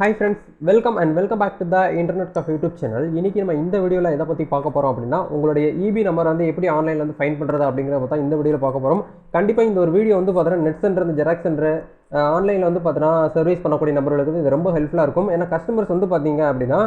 Hi friends welcome and welcome back to the internet of YouTube channel இன்றைக்கி நம்ம இந்த வீடியோவில் எதை பற்றி பார்க்க போகிறோம் அப்படின்னா உங்களுடைய இபி நம்பர் வந்து எப்படி ஆன்லைனில் வந்து ஃபைன் பண்ணுறது அப்படிங்கிறத பார்த்தா இந்த வீடியோவில் பார்க்க போகிறோம் கண்டிப்பாக இந்த ஒரு வீடியோ வந்து பார்த்தீங்கன்னா நெட் சென்டர் இந்த ஜெராக்ஸ் சென்டர் ஆன்லைனில் வந்து பார்த்தீங்கன்னா சர்வீஸ் பண்ணக்கூடிய நம்பர்களுக்கு இது ரொம்ப ஹெல்ப்ஃபுல்லாக இருக்கும். ஏன்னா கஸ்டமர்ஸ் வந்து பார்த்தீங்க அப்படின்னா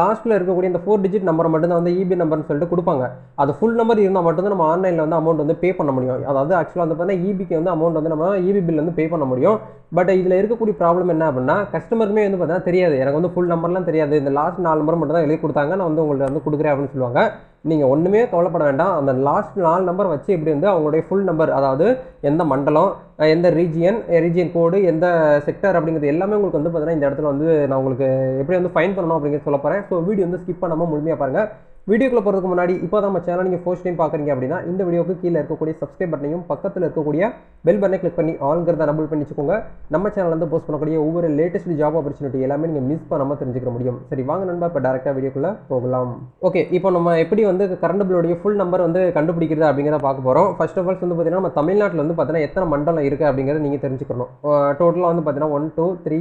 லாஸ்ட்டில் இருக்கக்கூடிய இந்த ஃபோர் டிஜிட் நம்பரை மட்டும் தான் வந்து இபி நம்பர்னு சொல்லிட்டு கொடுப்பாங்க. அது ஃபுல் நம்பர் இருந்தால் மட்டும்தான் நம்ம ஆன்லைனில் வந்து அமௌண்ட் வந்து பே பண்ண முடியும். அதாவது ஆக்சுவலாக வந்து பார்த்தீங்கன்னா இபிக்கு வந்து அமௌண்ட் வந்து நம்ம இபி பில் வந்து பே பண்ண முடியும். பட் இதில் இருக்கக்கூடிய ப்ராப்ளம் என்ன அப்படின்னா கஸ்டமருமே வந்து பார்த்தீங்கன்னா தெரியாது. எனக்கு வந்து ஃபுல் நம்பர்லாம் தெரியாது. இந்த லாஸ்ட் நாலு நம்பர் மட்டும் தான் எழுதி கொடுத்தாங்க. நான் வந்து உங்கள்கிட்ட வந்து கொடுக்குறேன் அப்படின்னு சொல்லுவாங்க. நீங்கள் ஒன்றுமே கவலைப்பட வேண்டாம். அந்த லாஸ்ட் நாலு நம்பர் வச்சு எப்படி வந்து அவங்களுடைய ஃபுல் நம்பர் அதாவது எந்த மண்டலம் எந்த ரீஜியன் ரீஜியன் கோடு எந்த செக்டர் அப்படிங்கிறது எல்லாமே உங்களுக்கு வந்து பார்த்தீங்கன்னா இந்த இடத்துல வந்து நான் உங்களுக்கு எப்படி வந்து ஃபைன் பண்ணணும் அப்படிங்கிறது சொல்ல போகிறேன் ஸோ வீடியோ வந்து ஸ்கிப் பண்ணாமல் முழுமையாக பாருங்கள் வீடியோக்குள்ள போகிறதுக்கு முன்னாடி இப்போ தான் நம்ம சேனல் நீங்கள் ஃபர்ஸ்ட் டைம் பார்க்குறீங்க அப்படின்னா இந்த வீடியோக்கு கீழே இருக்கக்கூடிய சப்ஸ்கிரைப் பட்டனையும் பக்கத்தில் இருக்கக்கூடிய பெல் பட்டனை கிளிக் பண்ணி ஆளுங்கிறத டபுள் பண்ணி வச்சுக்கோங்க. நம்ம சேனல் வந்து போஸ்ட் பண்ணக்கூடிய ஒவ்வொரு லேட்டஸ்ட் ஜாப் ஆப்பர்ச்சுனிட்டி எல்லாமே நீங்கள் மிஸ் பண்ணாமல் தெரிஞ்சுக்க முடியும். சரி வாங்க நண்பா இப்போ டேரெக்டாக வீடியோக்குள்ளே போகலாம். ஓகே இப்போ நம்ம எப்படி வந்து கரண்ட் பில்லுடைய ஃபுல் நம்பர் வந்து கண்டுபிடிக்கிறது அப்படிங்கிறத பார்க்க போகிறோம் ஃபர்ஸ்ட் ஆஃப் ஆல்ஸ் வந்து பார்த்தீங்கன்னா நம்ம தமிழ்நாட்டில் வந்து பார்த்தீங்கன்னா எத்தனை மண்டலம் இருக்குது அப்படிங்கிறத நீங்கள் தெரிஞ்சுக்கணும். டோட்டலாக வந்து பார்த்தீங்கன்னா one two three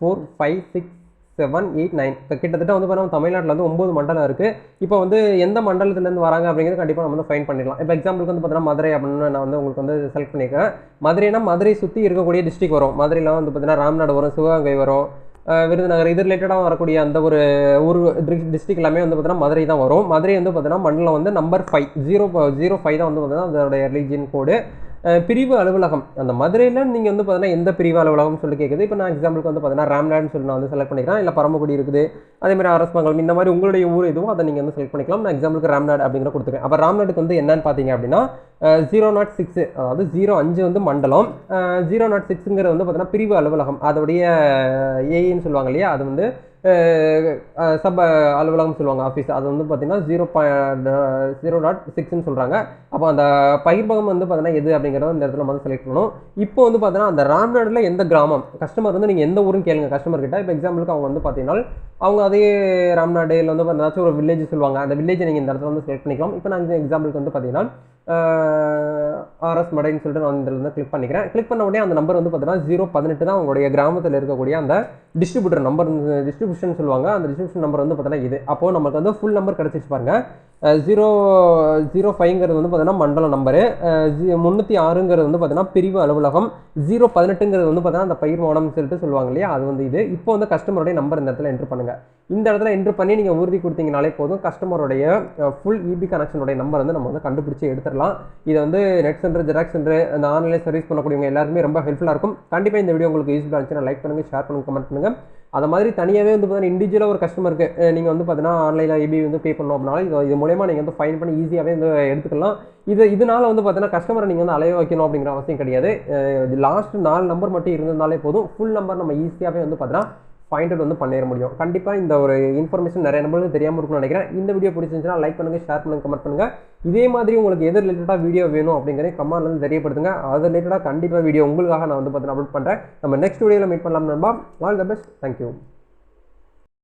four five six seven eight nine இப்போ கிட்டத்தட்ட வந்து பார்த்தீங்கன்னா தமிழ்நாட்டில் வந்து ஒம்பது மண்டலம் இருக்குது இப்போ வந்து எந்த மண்டலத்துலேருந்து வராங்க அப்படிங்கிறது கண்டிப்பாக நம்ம வந்து ஃபைன் பண்ணிடலாம். இப்போ எக்ஸாம்பிளுக்கு வந்து பார்த்தீங்கன்னா மதுரை அப்படின்னு நான் வந்து உங்களுக்கு வந்து செலக்ட் பண்ணியிருக்கேன் மதுரைனா மதுரை சுற்றி இருக்கக்கூடிய டிஸ்ட்ரிக் வரும். மதுரையில் வந்து பார்த்தீங்கன்னா ராம்நாடு வரும் சிவகங்கை வரும். விருதுநகர் இது ரிலேட்டடாக வரக்கூடிய அந்த ஒரு ஊர் டிஸ்ட்ரிக் எல்லாமே வந்து பார்த்தீங்கன்னா மதுரை தான் வரும். மதுரை வந்து பார்த்தீங்கன்னா மண்டலம் வந்து number five zero zero five தான் வந்து பார்த்தீங்கன்னா அதோடைய ரிலீஜியன் கோடு பிரிவு அலுவலகம். அந்த மதுரையில் நீங்கள் வந்து பார்த்தீங்கன்னா எந்த பிரிவு அலுவலகம் சொல்லி கேட்குது இப்போ நான் எக்ஸாம்பிளுக்கு வந்து பார்த்தீங்கன்னா ராம்லேண்ட் சொல்லி நான் வந்து செலக்ட் பண்ணிக்கிறேன். இல்லை பரமக்குடி இருக்குது. அதேமாதிரி அரசமங்கலம் இந்த மாதிரி உங்களுடைய ஊர் எதுவும் அதை நீங்கள் வந்து செலக்ட் பண்ணிக்கலாம். நான் எக்ஸாம்பிளுக்கு ராம்நாடு அப்படிங்கிற கொடுத்துருக்கேன் அப்போ ராம்நாடுக்கு வந்து என்னன்னு பார்த்தீங்க அப்படின்னா ஜீரோ நாட் சிக்ஸு அதாவது ஜீரோ அஞ்சு வந்து மண்டலம். ஜீரோ நாட் சிக்ஸுங்கிறது வந்து பார்த்தீங்கன்னா பிரிவு அலுவலகம். அதோடைய ஏஏன்னு சொல்லுவாங்க இல்லையா? அது வந்து சப் அலுவலகம் சொல்லுவாங்க ஆஃபீஸ் அது வந்து பார்த்தீங்கன்னா ஜீரோ பாயிண்ட் ஜீரோ டாட் சிக்ஸ்னு சொல்கிறாங்க அப்போ அந்த பகிர்பகம் வந்து பார்த்தீங்கன்னா எது அப்படிங்கிறத இந்த இடத்துல வந்து செலக்ட் பண்ணணும். இப்போ வந்து பார்த்தீங்கன்னா அந்த ராம்நாடில் எந்த கிராமம் கஸ்டமர் வந்து நீங்கள் எந்த ஊருன்னு கேளுங்க கஸ்டமர் கிட்ட. இப்போ எக்ஸாம்பிளுக்கு அவங்க வந்து பார்த்தீங்கன்னா அவங்க அதே ராம்நாடு இல்லை வந்து ஏதாச்சும் ஒரு வில்லேஜ் சொல்லுவாங்க. அந்த வில்லேஜ் நீங்கள் இந்த இடத்துல வந்து செலக்ட் பண்ணிக்கலாம். இப்போ நான் எக்ஸாம்பிளுக்கு வந்து பார்த்தீங்கன்னா ஆர்எஸ் மடைன்னு சொல்லிட்டு நான் இதில் வந்து கிளிக் பண்ணிக்கிறேன். கிளிக் பண்ண உடனே அந்த நம்பர் வந்து பார்த்தீங்கன்னா ஜீரோ பதினெட்டு தான் உங்களுடைய கிராமத்தில் இருக்கக்கூடிய அந்த டிஸ்ட்ரிபியூட்டர் நம்பர் டிஸ்ட்ரிபியூஷன் சொல்லுவாங்க. அந்த டிஸ்ட்ரிபியூஷன் நம்பர் வந்து பார்த்தீங்கன்னா இது. அப்போது நமக்கு வந்து ஃபுல் நம்பர் கிடச்சிச்சு பாருங்கள் ஜீரோ ஜீரோ ஃபைவ்ங்கிறது வந்து பார்த்தீங்கன்னா மண்டல நம்பரு முந்நூற்றி ஆறுங்கிறது வந்து பார்த்தீங்கன்னா பிரிவு அலுவலகம். ஜீரோ பதினெட்டுங்கிறது வந்து பார்த்தீங்கன்னா அந்த பயிர் மோடம் சொல்லிட்டு சொல்லுவாங்க இல்லையா? அது வந்து இது. இப்போ வந்து கஸ்டமருடைய நம்பர் இந்த இடத்துல என்ட்ரு பண்ணுங்கள் இந்த இடத்துல என்ட்ரு பண்ணி நீங்கள் உறுதி கொடுத்தீங்கனாலே போதும். கஸ்டமருடைய ஃபுல் இபி கனெக்ஷனுடைய நம்பர் வந்து நம்ம வந்து கண்டுபிடிச்சி எடுத்துடலாம். இதை வந்து நெட் சென்டர் ஜெராக்ஸ் சென்டர் அந்த ஆன்லைன் சர்வீஸ் பண்ணக்கூடியவங்க எல்லாருமே ரொம்ப ஹெல்ப்ஃபுல்லாக இருக்கும். கண்டிப்பாக இந்த வீடியோ உங்களுக்கு யூஸ்ஃபுல்லாக இருந்துச்சுன்னா லைக் பண்ணுங்கள் ஷேர் பண்ணுங்கள் கமெண்ட் பண்ணுங்கள் அதை மாதிரி தனியாகவே வந்து பார்த்தீங்கன்னா இண்டிவிஜுவலாக ஒரு கஸ்டமருக்கு நீங்கள் வந்து பார்த்தீங்கன்னா ஆன்லைனில் இபி வந்து பே பண்ணணும் அப்படின்னாலும் இது இது மூலயமா நீங்கள் வந்து ஃபைன் பண்ணி ஈஸியாகவே வந்து எடுத்துக்கலாம். இது இதனால வந்து பார்த்தீங்கன்னா கஸ்டமரை நீங்கள் வந்து அலைய வைக்கணும் அப்படிங்கிற அவசியம் கிடையாது. லாஸ்ட் நாலு நம்பர் மட்டும் இருந்திருந்தாலே போதும். ஃபுல் நம்பர் நம்ம ஈஸியாகவே வந்து பார்த்தீங்கன்னா ஃபைண்ட் அவுட் வந்து பண்ணிட முடியும். கண்டிப்பாக இந்த ஒரு இன்ஃபர்மேஷன் நிறைய நம்மளுக்கு தெரியாமல் இருக்கும்னு நினைக்கிறேன். இந்த வீடியோ பிடிச்சிருந்துச்சுன்னா லைக் பண்ணுங்கள் ஷேர் பண்ணுங்கள் கமெண்ட் பண்ணுங்கள் இதே மாதிரி உங்களுக்கு எது ரிலேட்டடாக வீடியோ வேணும் அப்படிங்கிறத கமெண்ட் வந்து தெரியப்படுத்துங்க. அது ரிலேட்டடாக கண்டிப்பாக வீடியோ உங்களுக்காக நான் வந்து பார்த்தீங்கன்னா அப்லோட் பண்ணுறேன் நம்ம நெக்ஸ்ட் வீடியோவில் மீட் பண்ணலாம் நண்பா ஆல் த பெஸ்ட் தேங்க்யூ